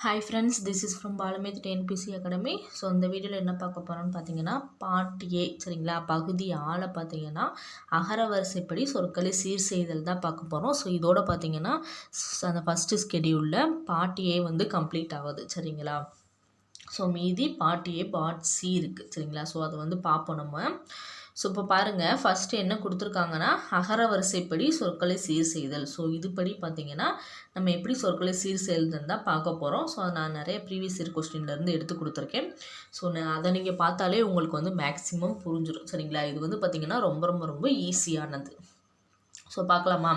Hi friends this is from பாலமேத் NBC academy so இந்த வீடியோவில் என்ன பார்க்க போகிறோம்னு பார்த்தீங்கன்னா பாட்டு ஏ சரிங்களா? பகுதி ஆளை பார்த்தீங்கன்னா அகர வரிசைப்படி சொற்களை சீர் செய்தல் தான் பார்க்க போகிறோம் ஸோ இதோட பார்த்தீங்கன்னா அந்த ஃபஸ்ட்டு ஸ்கெடியூலில் பாட்டு ஏ வந்து கம்ப்ளீட் ஆகுது சரிங்களா? ஸோ மீதி பாட்டு ஏ பாட் சி இருக்குது சரிங்களா? ஸோ அதை வந்து பார்ப்போம் நம்ம. ஸோ இப்போ பாருங்கள் ஃபஸ்ட்டு என்ன கொடுத்துருக்காங்கன்னா அகர வரிசைப்படி சொற்களை சீர் செய்தல். ஸோ இதுபடி பார்த்தீங்கன்னா நம்ம எப்படி சொற்களை சீர் செய்தல்னு தான் பார்க்க போகிறோம் ஸோ நான் நிறைய ப்ரீவியஸ் இயர் கொஸ்டின்லேருந்து எடுத்து கொடுத்துருக்கேன். ஸோ நான் அதை நீங்கள் பார்த்தாலே உங்களுக்கு வந்து மேக்ஸிமம் புரிஞ்சிடும் சரிங்களா? இது வந்து பார்த்திங்கன்னா ரொம்ப ரொம்ப ரொம்ப ஈஸியானது ஸோ பார்க்கலாமா?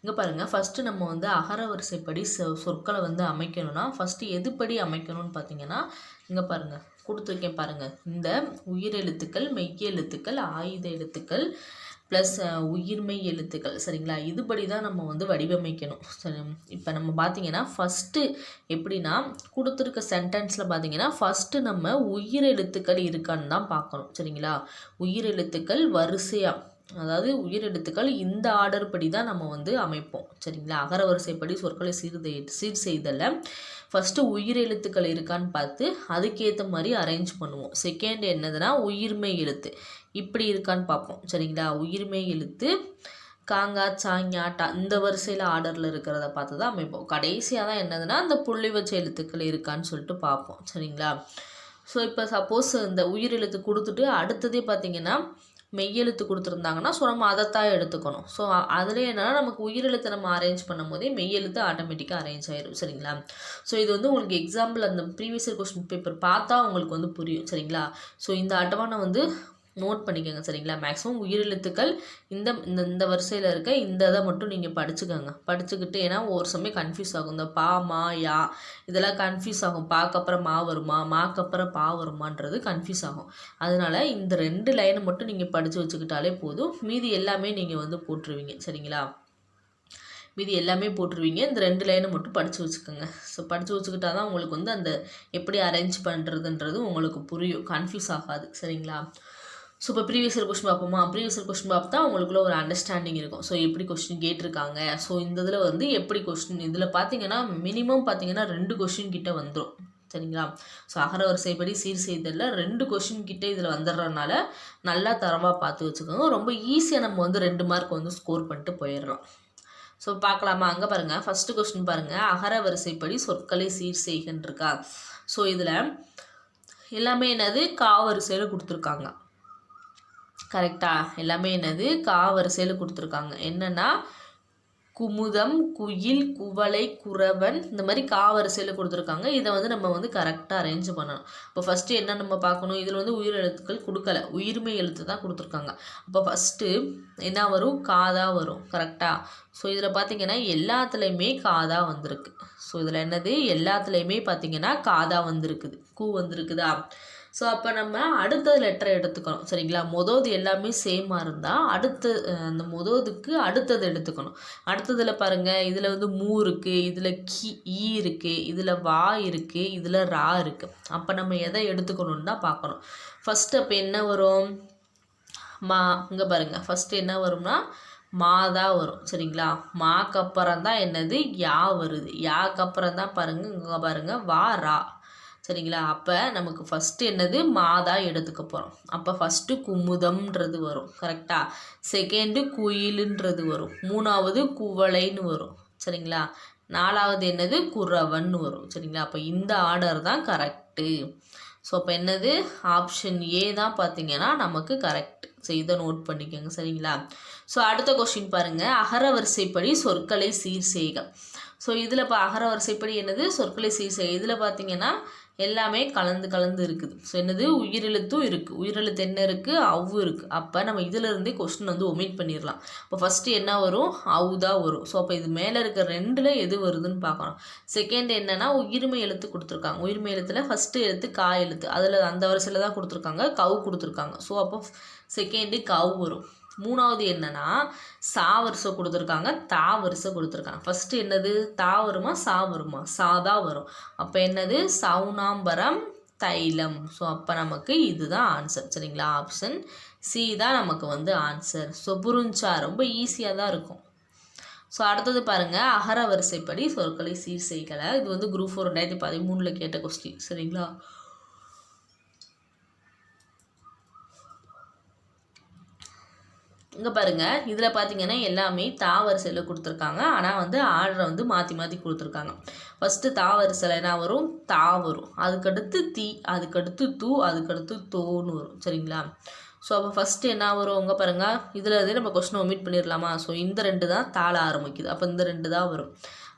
இங்கே பாருங்கள் ஃபஸ்ட்டு நம்ம வந்து அகர வரிசைப்படி சொற்களை வந்து அமைக்கணும்னா ஃபஸ்ட்டு எதுப்படி அமைக்கணும்னு பார்த்தீங்கன்னா இங்கே பாருங்கள் கொடுத்துருக்கேன் பாருங்கள் இந்த உயிரெழுத்துக்கள் மெய்யெழுத்துக்கள் ஆயுத எழுத்துக்கள் ப்ளஸ் உயிர்மை எழுத்துக்கள். சரிங்களா? இதுபடி தான் நம்ம வந்து வடிவமைக்கணும். சரி இப்போ நம்ம பார்த்தீங்கன்னா ஃபஸ்ட்டு எப்படின்னா கொடுத்துருக்க சென்டென்ஸில் பார்த்தீங்கன்னா ஃபஸ்ட்டு நம்ம உயிரெழுத்துக்கள் இருக்கான்னு தான் பார்க்கணும். சரிங்களா? உயிரெழுத்துக்கள் வரிசையாக அதாவது உயிரெழுத்துக்கள் இந்த ஆர்டர் படி தான் நம்ம வந்து அமைப்போம். சரிங்களா? அகர வரிசைப்படி சொற்களை சீர்தை சீர் செய்தல ஃபஸ்ட்டு உயிர் எழுத்துக்கள் இருக்கான்னு பார்த்து அதுக்கேற்ற மாதிரி அரேஞ்ச் பண்ணுவோம். செகண்ட் என்னதுன்னா உயிர்மெய் எழுத்து. இப்படி இருக்கான்னு பார்ப்போம். சரிங்களா? உயிர்மெய் எழுத்து காங்கா சாங்யாட்டா இந்த வரிசையில் ஆர்டரில் இருக்கிறத பார்த்து தான் அமைப்போம். கடைசியாக தான் என்னதுன்னா அந்த புள்ளி வச்ச எழுத்துக்கள் இருக்கான்னு சொல்லிட்டு பார்ப்போம். சரிங்களா? ஸோ இப்போ சப்போஸ் இந்த உயிர் எழுத்து கொடுத்துட்டு அடுத்ததே பார்த்தீங்கன்னா மெய்யெழுத்து கொடுத்துருந்தாங்கன்னா ஸோ நம்ம அதைத்தான் எடுத்துக்கணும் ஸோ அதிலே என்னென்னா நமக்கு உயிரெழுத்தை நம்ம அரேஞ்ச் பண்ணும் போதே மெய்யெழுத்து ஆட்டோமேட்டிக்காக அரேஞ்ச் ஆயிடும் சரிங்களா? ஸோ இது வந்து உங்களுக்கு எக்ஸாம்பிள் அந்த ப்ரீவியஸ் கொஸ்டின் பேப்பர் பார்த்தா உங்களுக்கு வந்து புரியும். சரிங்களா? ஸோ இந்த அட்டவணை வந்து நோட் பண்ணிக்கோங்க சரிங்களா? மேக்ஸிமம் உயிரெழுத்துக்கள் இந்த இந்த இந்த வரிசையில் இருக்க இந்த இதை மட்டும் நீங்கள் படிச்சுக்கோங்க. படிச்சுக்கிட்டு ஏன்னா ஒரு சமயம் கன்ஃபியூஸ் ஆகும். இந்த பா மா யா இதெல்லாம் கன்ஃபியூஸ் ஆகும். பாக்கு அப்புறம் மா வருமா? மாக்கு அப்புறம் பா வருமான்றது கன்ஃபியூஸ் ஆகும். அதனால் இந்த ரெண்டு லைனை மட்டும் நீங்கள் படித்து வச்சுக்கிட்டாலே போதும். மீதி எல்லாமே நீங்கள் வந்து போட்டுருவீங்க சரிங்களா? மீதி எல்லாமே போட்டுருவீங்க. இந்த ரெண்டு லைனை மட்டும் படித்து வச்சுக்கோங்க. ஸோ படித்து வச்சுக்கிட்டா தான் உங்களுக்கு வந்து அந்த எப்படி அரேஞ்ச் பண்ணுறதுன்றது உங்களுக்கு புரியும். கன்ஃபியூஸ் ஆகாது சரிங்களா? ஸோ இப்போ ப்ரீவியஸ் இயர் கொஸ்டின் பார்ப்போமா? ப்ரீவியஸ் இயர் கொஸ்டின் பார்த்தா உங்களுக்குள்ள ஒரு அண்டர்ஸ்டாண்டிங் இருக்கும். ஸோ எப்படி கொஸ்டின் கேட்டிருக்காங்க? ஸோ இந்த இதில் வந்து எப்படி கொஸ்டின் இதில் பார்த்தீங்கன்னா மினிமம் பார்த்தீங்கன்னா ரெண்டு கொஸ்டின் கிட்ட வந்துடும் சரிங்களா? ஸோ அகர வரிசைப்படி சீர் செய்தலில் ரெண்டு கொஷின் கிட்டே இதில் வந்துடுறதுனால நல்லா தரவாக பார்த்து வச்சுக்கோங்க. ரொம்ப ஈஸியாக நம்ம வந்து ரெண்டு மார்க் வந்து ஸ்கோர் பண்ணிட்டு போயிடுறோம் ஸோ பார்க்கலாமா? அங்கே பாருங்கள் ஃபஸ்ட்டு கொஸ்டின் பாருங்கள் அகர வரிசைப்படி சொற்களை சீர் செய்கின்றிருக்கா? ஸோ இதில் எல்லாமே என்னது? காவரிசையில் கொடுத்துருக்காங்க. கரெக்டாக எல்லாமே என்னது? கா வரிசையில் கொடுத்துருக்காங்க. என்னென்னா குமுதம் குயில் குவளை குறவன் இந்த மாதிரி கா வரிசையில் கொடுத்துருக்காங்க. இதை வந்து நம்ம வந்து கரெக்டாக அரேஞ்ச் பண்ணணும். இப்போ ஃபஸ்ட்டு என்ன நம்ம பார்க்கணும்? இதில் வந்து உயிர் எழுத்துக்கள் கொடுக்கல. உயிர்மை எழுத்து தான் கொடுத்துருக்காங்க. அப்போ ஃபஸ்ட்டு என்ன வரும்? காதா வரும். கரெக்டாக ஸோ இதில் பார்த்தீங்கன்னா எல்லாத்துலேயுமே காதா வந்திருக்கு. ஸோ இதில் என்னது? எல்லாத்துலேயுமே பார்த்தீங்கன்னா காதா வந்திருக்குது. கூ வந்திருக்குதா? ஸோ அப்போ நம்ம அடுத்த லெட்டரை எடுத்துக்கணும். சரிங்களா? மொதோது எல்லாமே சேமாக இருந்தால் அடுத்த அந்த மொதோதுக்கு அடுத்தது எடுத்துக்கணும். அடுத்ததில் பாருங்கள் இதில் வந்து மூ இருக்குது இதில் கி ஈ இருக்குது இதில் வா இருக்குது இதில் ரா இருக்குது அப்போ நம்ம எதை எடுத்துக்கணும்னு தான் பார்க்கணும். ஃபஸ்ட்டு அப்போ என்ன வரும்? மா இங்கே பாருங்கள் ஃபஸ்ட்டு என்ன வரும்னா மா தான் வரும். சரிங்களா? மாக்கு அப்புறம் தான் என்னது? யா வருது. யாக்கு அப்புறம் தான் பாருங்கள் இங்கே பாருங்கள் வா ரா. சரிங்களா? அப்போ நமக்கு ஃபஸ்ட்டு என்னது? மாதா எடுத்துக்க போகிறோம் அப்போ ஃபஸ்ட்டு குமுதம்ன்றது வரும். கரெக்டாக செகண்டு குயிலுன்றது வரும். மூணாவது குவளைன்னு வரும். சரிங்களா? நாலாவது என்னது? குறவன் வரும். சரிங்களா? அப்போ இந்த ஆர்டர் தான் கரெக்டு ஸோ அப்போ என்னது? ஆப்ஷன் ஏ தான் பார்த்தீங்கன்னா நமக்கு கரெக்ட் ஸோ இதை நோட் பண்ணிக்கோங்க. சரிங்களா? ஸோ அடுத்த கொஸ்டின் பாருங்கள் அகர வரிசைப்படி சொற்களை சீர் செய்க. ஸோ இதில் இப்போ அகர வரிசைப்படி என்னது? சொற்களை சீசை இதில் பார்த்தீங்கன்னா எல்லாமே கலந்து கலந்து இருக்குது. ஸோ என்னது? உயிரெழுத்தும் இருக்குது உயிரெழுத்து என்ன இருக்குது அவ்வு இருக்குது அப்போ நம்ம இதிலிருந்தே கொஸ்டின் வந்து ஒமிட் பண்ணிடலாம் இப்போ ஃபஸ்ட்டு என்ன வரும்? அவு தான் வரும். ஸோ அப்போ இது மேலே இருக்கிற ரெண்டில் எது வருதுன்னு பார்க்கணும் செகண்ட் என்னன்னா உயிர்மை எழுத்து கொடுத்துருக்காங்க. உயிர்மை எழுத்தில் ஃபஸ்ட்டு எழுத்து கா எழுத்து. அதில் அந்த வரிசையில் தான் கொடுத்துருக்காங்க. கவு கொடுத்துருக்காங்க. ஸோ அப்போ செகண்டு கவு வரும். மூணாவது என்னன்னா சா வரிசை கொடுத்துருக்காங்க தா வரிசை கொடுத்துருக்காங்க. ஃபஸ்ட்டு என்னது? தா வருமா சா வருமா? சா தான் வரும். அப்போ என்னது? சவுனாம்பரம் தைலம். ஸோ அப்போ நமக்கு இதுதான் ஆன்சர் சரிங்களா? ஆப்ஷன் சி தான் நமக்கு வந்து ஆன்சர் ஸோ புரிஞ்சா ரொம்ப ஈஸியாக தான் இருக்கும். ஸோ அடுத்தது பாருங்கள் அகர வரிசைப்படி சொற்களை சீர் செய்கலை இது வந்து குரூப் ஃபோர் ரெண்டாயிரத்தி பதிமூணில் கேட்ட கொஸ்டின் சரிங்களா? இங்கே பாருங்கள் இதில் பார்த்தீங்கன்னா எல்லாமே தா வரிசையில் கொடுத்துருக்காங்க. ஆனால் வந்து ஆர்டரை வந்து மாற்றி மாற்றி கொடுத்துருக்காங்க. ஃபஸ்ட்டு தா வரிசையில் என்ன வரும்? தா வரும் அதுக்கடுத்து தீ அதுக்கடுத்து தூ அதுக்கடுத்து தோன்னு வரும். சரிங்களா? ஸோ அப்போ ஃபஸ்ட்டு என்ன வரும்? உங்கள் பாருங்கள் இதில் இதே நம்ம கொஸ்டின் ஒமிட் பண்ணிடலாமா ஸோ இந்த ரெண்டு தான் தாள ஆரம்பிக்குது. அப்போ இந்த ரெண்டு தான் வரும்.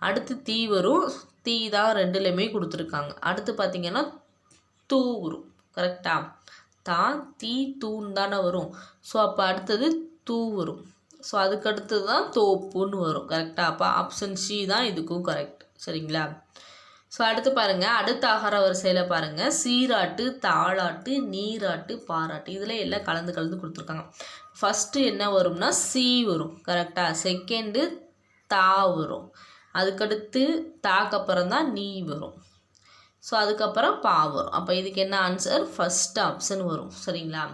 அடுத்து தீ வரும். தீ தான் ரெண்டுலேயுமே கொடுத்துருக்காங்க. அடுத்து பார்த்தீங்கன்னா தூ வரும். கரெக்டாக தா தீ தூன்னு தானே வரும். ஸோ அப்போ அடுத்தது தூ வரும். ஸோ அதுக்கடுத்து தான் தோப்புன்னு வரும். கரெக்டாக அப்போ ஆப்ஷன் சி தான் இதுக்கும் கரெக்ட் சரிங்களா? ஸோ அடுத்து பாருங்கள் அடுத்த ஆகார வரிசையில் பாருங்கள் சீராட்டு தாளாட்டு நீராட்டு பாராட்டு. இதில் எல்லாம் கலந்து கலந்து கொடுத்துருக்காங்க. ஃபஸ்ட்டு என்ன வரும்னா சி வரும். கரெக்டாக செகண்டு தா வரும். அதுக்கடுத்து தாக்கப்புறம் தான் நீ வரும். ஸோ அதுக்கப்புறம் பா வரும். அப்போ இதுக்கு என்ன ஆன்சர் ஃபஸ்ட் ஆப்ஷன் வரும். சரிங்களா?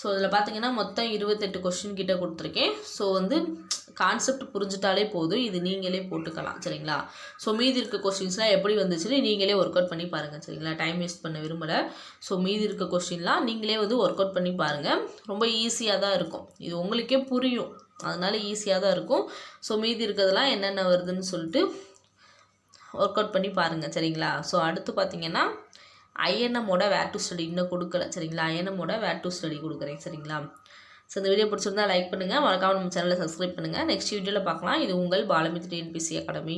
ஸோ இதில் பார்த்தீங்கன்னா மொத்தம் இருபத்தெட்டு கொஷின் கிட்ட கொடுத்துருக்கேன். ஸோ வந்து கான்செப்ட் புரிஞ்சிட்டாலே போதும். இது நீங்களே போட்டுக்கலாம் சரிங்களா? ஸோ மீதி இருக்க கொஸ்டின்ஸ்லாம் எப்படி வந்துச்சுன்னு நீங்களே ஒர்க் அவுட் பண்ணி பாருங்கள் சரிங்களா? டைம் வேஸ்ட் பண்ண விரும்பலை. ஸோ மீதி இருக்க கொஸ்டின்லாம் நீங்களே வந்து ஒர்க் அவுட் பண்ணி பாருங்கள் ரொம்ப ஈஸியாக தான் இருக்கும். இது உங்களுக்கே புரியும். அதனால ஈஸியாக தான் இருக்கும். ஸோ மீதி இருக்கிறதெல்லாம் என்னென்ன வருதுன்னு சொல்லிட்டு ஒர்க் அவுட் பண்ணி பாருங்கள் சரிங்களா? ஸோ அடுத்து பார்த்தீங்கன்னா ஐஎன்எம்மோட வேர் டு ஸ்டடி இன்னும் கொடுக்கல சரிங்களா? ஐஎன்எம்மோட வேர் டு ஸ்டடி கொடுக்குறேன் சரிங்களா? ஸோ இந்த வீடியோ பிடிச்சிருந்தா லைக் பண்ணுங்கள் மறக்காமல் நம்ம சேனலை சப்ஸ்கிரைப் பண்ணுங்கள் நெக்ஸ்ட் வீடியோவில் பார்க்கலாம். இது உங்கள் பாலமித் டிஎன்பிசி அகாடமி